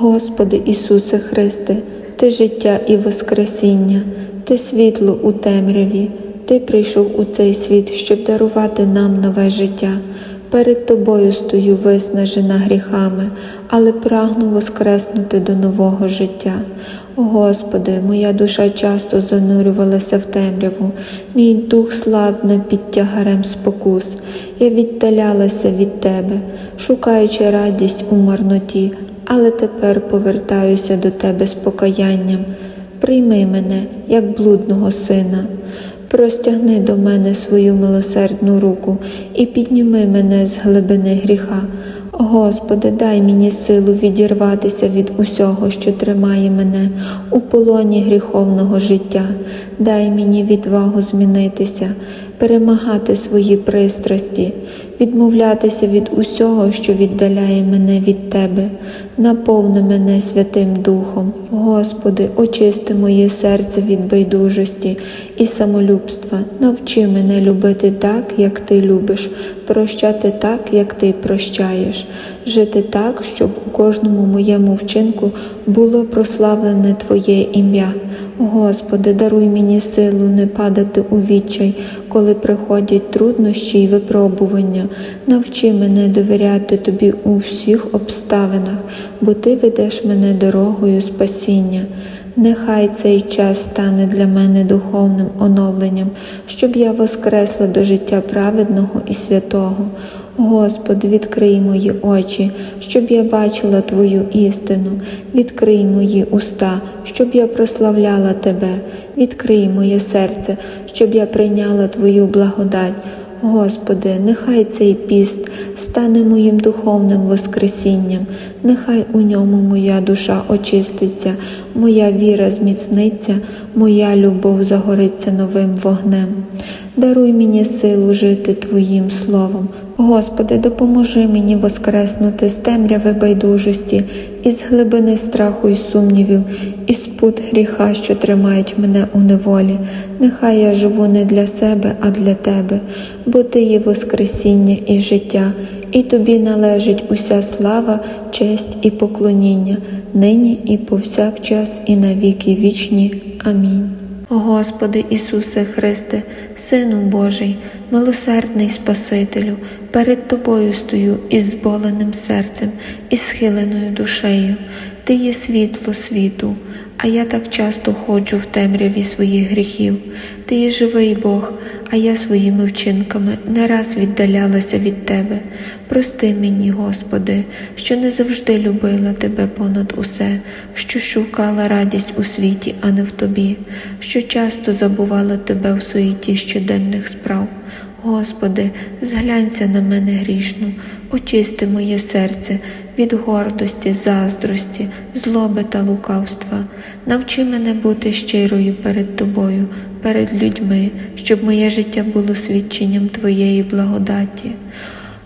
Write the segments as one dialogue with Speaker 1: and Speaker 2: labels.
Speaker 1: Господи Ісусе Христе, Ти життя і Воскресіння, Ти світло у темряві, Ти прийшов у цей світ, щоб дарувати нам нове життя. Перед Тобою стою виснажена гріхами, але прагну воскреснути до нового життя. Господи, моя душа часто занурювалася в темряву, мій дух слабне під тягарем спокус. Я віддалялася від Тебе, шукаючи радість у марноті, але тепер повертаюся до Тебе з покаянням. Прийми мене, як блудного сина. Простягни до мене свою милосердну руку і підніми мене з глибини гріха. Господи, дай мені силу відірватися від усього, що тримає мене у полоні гріховного життя. Дай мені відвагу змінитися, перемагати свої пристрасті, відмовлятися від усього, що віддаляє мене від Тебе. Наповни мене Святим Духом. Господи, очисти моє серце від байдужості і самолюбства. Навчи мене любити так, як Ти любиш, прощати так, як Ти прощаєш, жити так, щоб у кожному моєму вчинку було прославлене Твоє ім'я. Господи, даруй мені силу не падати у відчай, коли приходять труднощі й випробування. Навчи мене довіряти Тобі у всіх обставинах, бо Ти ведеш мене дорогою спасіння. Нехай цей час стане для мене духовним оновленням, щоб я воскресла до життя праведного і святого. Господи, відкрий мої очі, щоб я бачила Твою істину, відкрий мої уста, щоб я прославляла Тебе, відкрий моє серце, щоб я прийняла Твою благодать. Господи, нехай цей піст стане моїм духовним воскресінням, нехай у ньому моя душа очиститься, моя віра зміцниться, моя любов загориться новим вогнем. Даруй мені силу жити Твоїм словом. Господи, допоможи мені воскреснути з темряви байдужості, із глибини страху і сумнівів, із пут гріха, що тримають мене у неволі. Нехай я живу не для себе, а для Тебе, бо Ти є Воскресіння і життя, і Тобі належить уся слава, честь і поклоніння, нині і повсякчас, і на віки вічні. Амінь. Господи Ісусе Христе, Сину Божий, милосердний Спасителю, перед Тобою стою із зболеним серцем і схиленою душею. Ти є світло світу, а я так часто ходжу в темряві своїх гріхів. Ти є живий Бог, а я своїми вчинками не раз віддалялася від Тебе. Прости мені, Господи, що не завжди любила Тебе понад усе, що шукала радість у світі, а не в Тобі, що часто забувала Тебе в суеті щоденних справ. Господи, зглянься на мене грішну, очисти моє серце від гордості, заздрості, злоби та лукавства. Навчи мене бути щирою перед Тобою, перед людьми, щоб моє життя було свідченням Твоєї благодаті.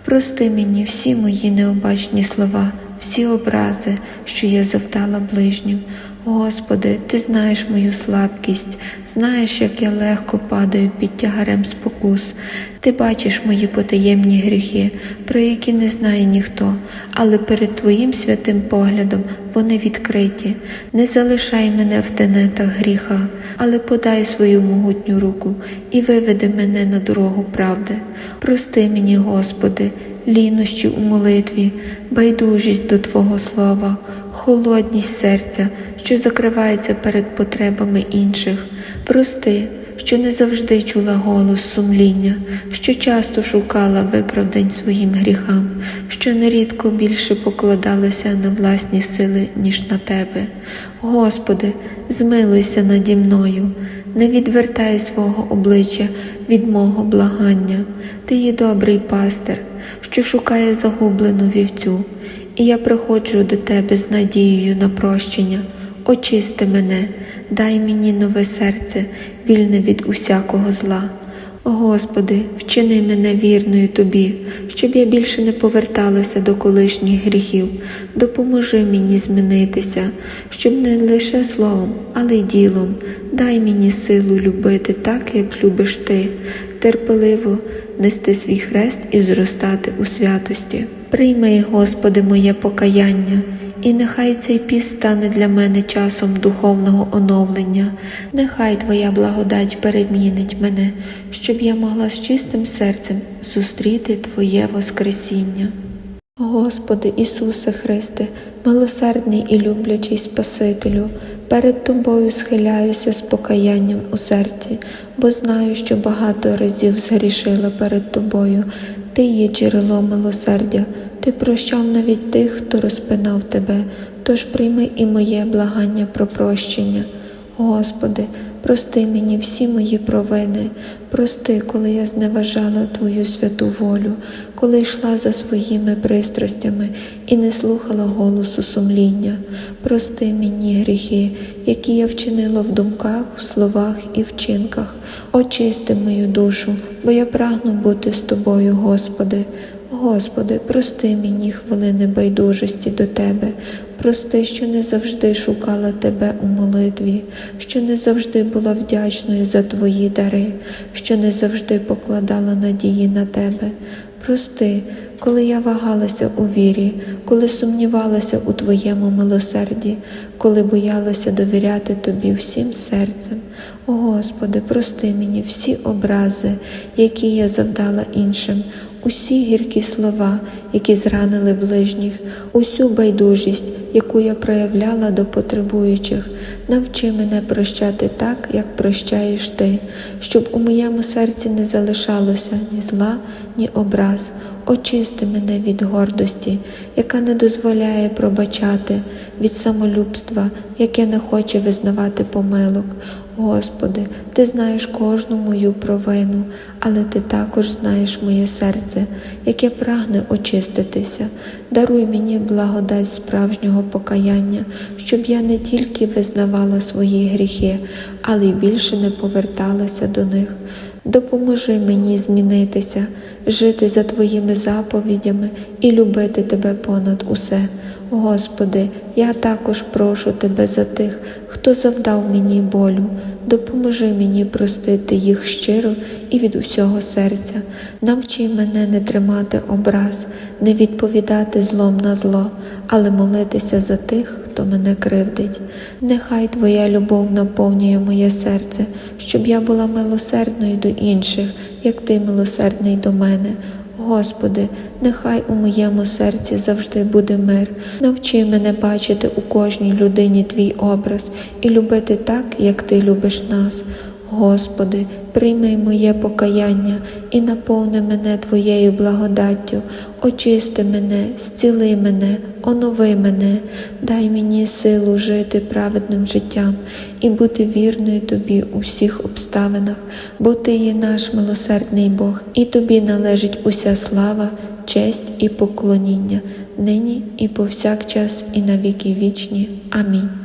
Speaker 1: Прости мені всі мої необачні слова, всі образи, що я завдала ближнім. Господи, Ти знаєш мою слабкість, знаєш, як я легко падаю під тягарем спокус. Ти бачиш мої потаємні гріхи, про які не знає ніхто, але перед Твоїм святим поглядом вони відкриті. Не залишай мене в тенетах гріха, але подай свою могутню руку і виведи мене на дорогу правди. Прости мені, Господи, лінощі у молитві, байдужість до Твого слова, холодність серця, що закривається перед потребами інших. Прости, що не завжди чула голос сумління, що часто шукала виправдань своїм гріхам, що нерідко більше покладалася на власні сили, ніж на тебе. Господи, змилуйся наді мною, не відвертай свого обличчя від мого благання. Ти є добрий пастир, що шукає загублену вівцю, і я приходжу до тебе з надією на прощення. Очисти мене, дай мені нове серце, вільне від усякого зла. Господи, вчини мене вірною Тобі, щоб я більше не поверталася до колишніх гріхів. Допоможи мені змінитися, щоб не лише словом, але й ділом. Дай мені силу любити так, як любиш Ти, терпеливо нести свій хрест і зростати у святості. Прийми, Господи, моє покаяння і нехай цей піст стане для мене часом духовного оновлення, нехай Твоя благодать перемінить мене, щоб я могла з чистим серцем зустріти Твоє Воскресіння. Господи Ісусе Христе, милосердний і люблячий Спасителю, перед Тобою схиляюся з покаянням у серці, бо знаю, що багато разів згрішила перед Тобою. Ти є джерело милосердя, Ти прощав навіть тих, хто розпинав Тебе, тож прийми і моє благання про прощення. Господи, прости мені всі мої провини, прости, коли я зневажала Твою святу волю, коли йшла за своїми пристрастями і не слухала голосу сумління. Прости мені гріхи, які я вчинила в думках, словах і вчинках. Очисти мою душу, бо я прагну бути з Тобою, Господи. Господи, прости мені хвилини байдужості до Тебе, прости, що не завжди шукала Тебе у молитві, що не завжди була вдячною за Твої дари, що не завжди покладала надії на Тебе. Прости, коли я вагалася у вірі, коли сумнівалася у Твоєму милосерді, коли боялася довіряти Тобі всім серцем. О Господи, прости мені всі образи, які я завдала іншим, усі гіркі слова, які зранили ближніх, усю байдужість, яку я проявляла до потребуючих. Навчи мене прощати так, як прощаєш ти, щоб у моєму серці не залишалося ні зла, ні образ. Очисти мене від гордості, яка не дозволяє пробачати, від самолюбства, яке не хоче визнавати помилок. Господи, Ти знаєш кожну мою провину, але Ти також знаєш моє серце, яке прагне очиститися. Даруй мені благодать справжнього покаяння, щоб я не тільки визнавала свої гріхи, але й більше не поверталася до них. Допоможи мені змінитися, жити за Твоїми заповідями і любити Тебе понад усе. Господи, я також прошу Тебе за тих, хто завдав мені болю. Допоможи мені простити їх щиро і від усього серця. Навчи мене не тримати образ, не відповідати злом на зло, але молитися за тих, хто мене кривдить. Нехай Твоя любов наповнює моє серце, щоб я була милосердною до інших, як Ти милосердний до мене. Господи, нехай у моєму серці завжди буде мир. Навчи мене бачити у кожній людині Твій образ і любити так, як Ти любиш нас. Господи, прийми моє покаяння і наповни мене Твоєю благодаттю, очисти мене, зціли мене, онови мене, дай мені силу жити праведним життям і бути вірною Тобі у всіх обставинах, бо Ти є наш милосердний Бог, і Тобі належить уся слава, честь і поклоніння, нині і повсякчас, і на віки вічні. Амінь.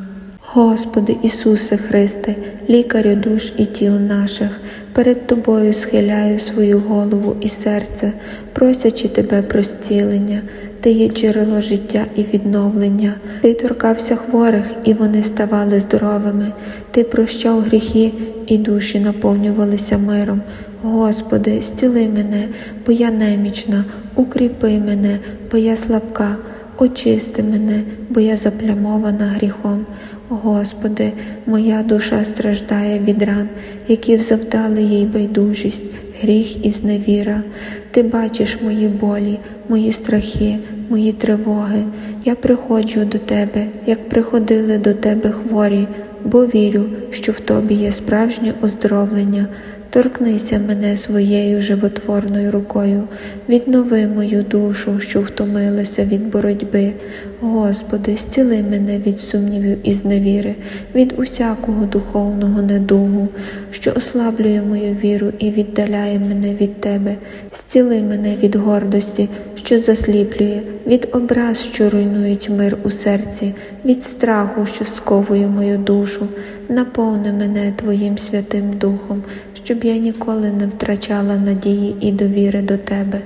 Speaker 1: Господи Ісусе Христе, лікарю душ і тіл наших, перед Тобою схиляю свою голову і серце, просячи Тебе про зцілення. Ти є джерело життя і відновлення. Ти торкався хворих, і вони ставали здоровими. Ти прощав гріхи, і душі наповнювалися миром. Господи, зціли мене, бо я немічна, укріпи мене, бо я слабка, очисти мене, бо я заплямована гріхом. Господи, моя душа страждає від ран, які завдали їй байдужість, гріх і зневіра. Ти бачиш мої болі, мої страхи, мої тривоги. Я приходжу до Тебе, як приходили до Тебе хворі, бо вірю, що в Тобі є справжнє оздоровлення. Торкнися мене своєю животворною рукою, віднови мою душу, що втомилася від боротьби. Господи, зціли мене від сумнівів і зневіри, від усякого духовного недугу, що ослаблює мою віру і віддаляє мене від Тебе. Зціли мене від гордості, що засліплює, від образ, що руйнують мир у серці, від страху, що сковує мою душу. Наповни мене Твоїм Святим Духом, щоб я ніколи не втрачала надії і довіри до Тебе.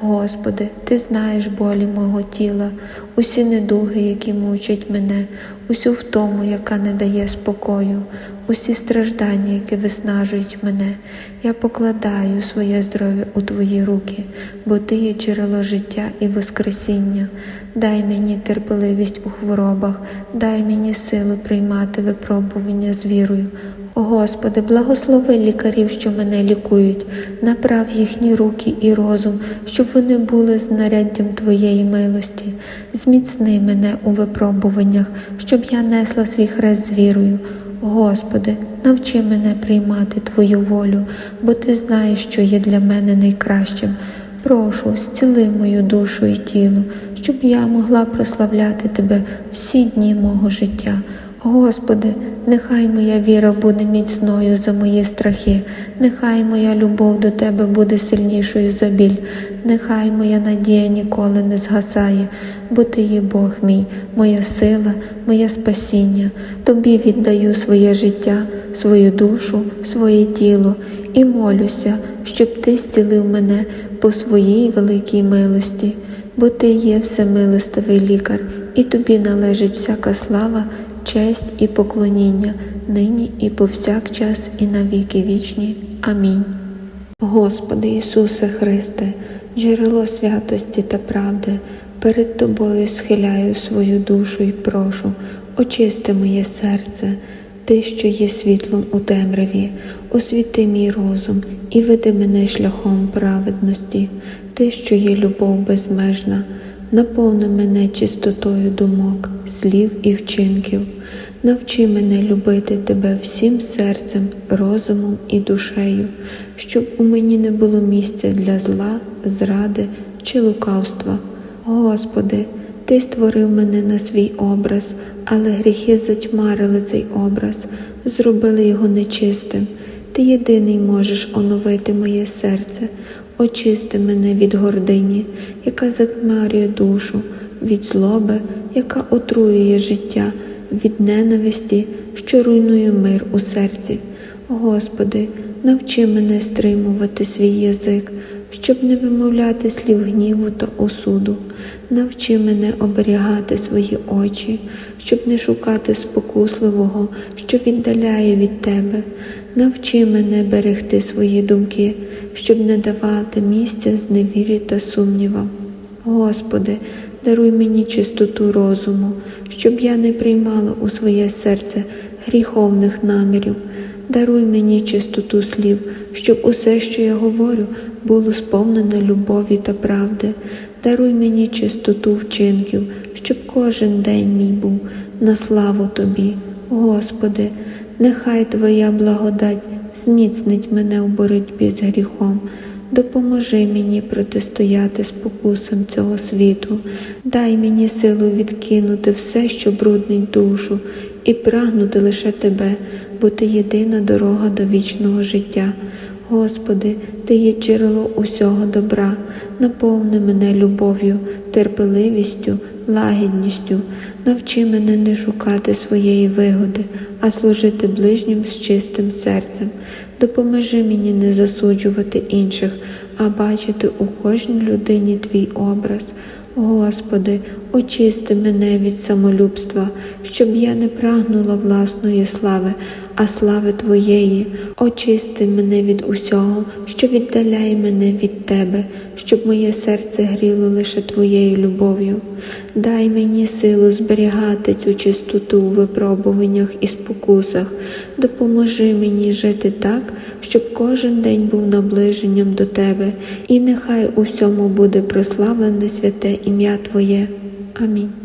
Speaker 1: Господи, Ти знаєш болі мого тіла, усі недуги, які мучать мене, усю втому, яка не дає спокою, усі страждання, які виснажують мене. Я покладаю своє здоров'я у Твої руки, бо Ти є джерело життя і воскресіння. Дай мені терпеливість у хворобах, дай мені силу приймати випробування з вірою. Господи, благослови лікарів, що мене лікують, направ їхні руки і розум, щоб вони були знаряддям Твоєї милості. Зміцни мене у випробуваннях, щоб я несла свій хрест з вірою. Господи, навчи мене приймати Твою волю, бо Ти знаєш, що є для мене найкращим. Прошу, зціли мою душу і тіло, щоб я могла прославляти Тебе всі дні мого життя. Господи, нехай моя віра буде міцною за мої страхи, нехай моя любов до Тебе буде сильнішою за біль, нехай моя надія ніколи не згасає, бо Ти є Бог мій, моя сила, моє спасіння. Тобі віддаю своє життя, свою душу, своє тіло і молюся, щоб Ти зцілив мене по своїй великій милості, бо Ти є всемилостивий лікар, і тобі належить всяка слава, честь і поклоніння, нині і повсякчас, і на віки вічні. Амінь. Господи Ісусе Христе, джерело святості та правди, перед Тобою схиляю свою душу і прошу, очисти моє серце, Ти, що є світлом у темряві, освіти мій розум і веди мене шляхом праведності, Ти, що є любов безмежна, наповни мене чистотою думок, слів і вчинків. Навчи мене любити Тебе всім серцем, розумом і душею, щоб у мені не було місця для зла, зради чи лукавства. Господи, Ти створив мене на свій образ, але гріхи затьмарили цей образ, зробили його нечистим. Ти єдиний можеш оновити моє серце, очисти мене від гордині, яка затьмарює душу, від злоби, яка отруює життя від ненависті, що руйнує мир у серці. Господи, навчи мене стримувати свій язик, щоб не вимовляти слів гніву та осуду. Навчи мене оберігати свої очі, щоб не шукати спокусливого, що віддаляє від Тебе. Навчи мене берегти свої думки, щоб не давати місця зневірі та сумнівам. Господи, даруй мені чистоту розуму, щоб я не приймала у своє серце гріховних намірів. Даруй мені чистоту слів, щоб усе, що я говорю, було сповнене любові та правди. Даруй мені чистоту вчинків, щоб кожен день мій був на славу Тобі. Господи, нехай Твоя благодать зміцнить мене у боротьбі з гріхом. Допоможи мені протистояти спокусам цього світу, дай мені силу відкинути все, що бруднить душу, і прагнути лише Тебе, бо Ти єдина дорога до вічного життя. Господи, Ти є джерело усього добра, наповни мене любов'ю, терпеливістю, лагідністю, навчи мене не шукати своєї вигоди, а служити ближнім з чистим серцем. Допоможи мені не засуджувати інших, а бачити у кожній людині Твій образ. Господи, очисти мене від самолюбства, щоб я не прагнула власної слави, а слави Твоєї. Очисти мене від усього, що віддаляє мене від Тебе, щоб моє серце гріло лише Твоєю любов'ю. Дай мені силу зберігати цю чистоту у випробуваннях і спокусах. Допоможи мені жити так, щоб кожен день був наближенням до Тебе, і нехай у всьому буде прославлене святе ім'я Твоє. Амінь.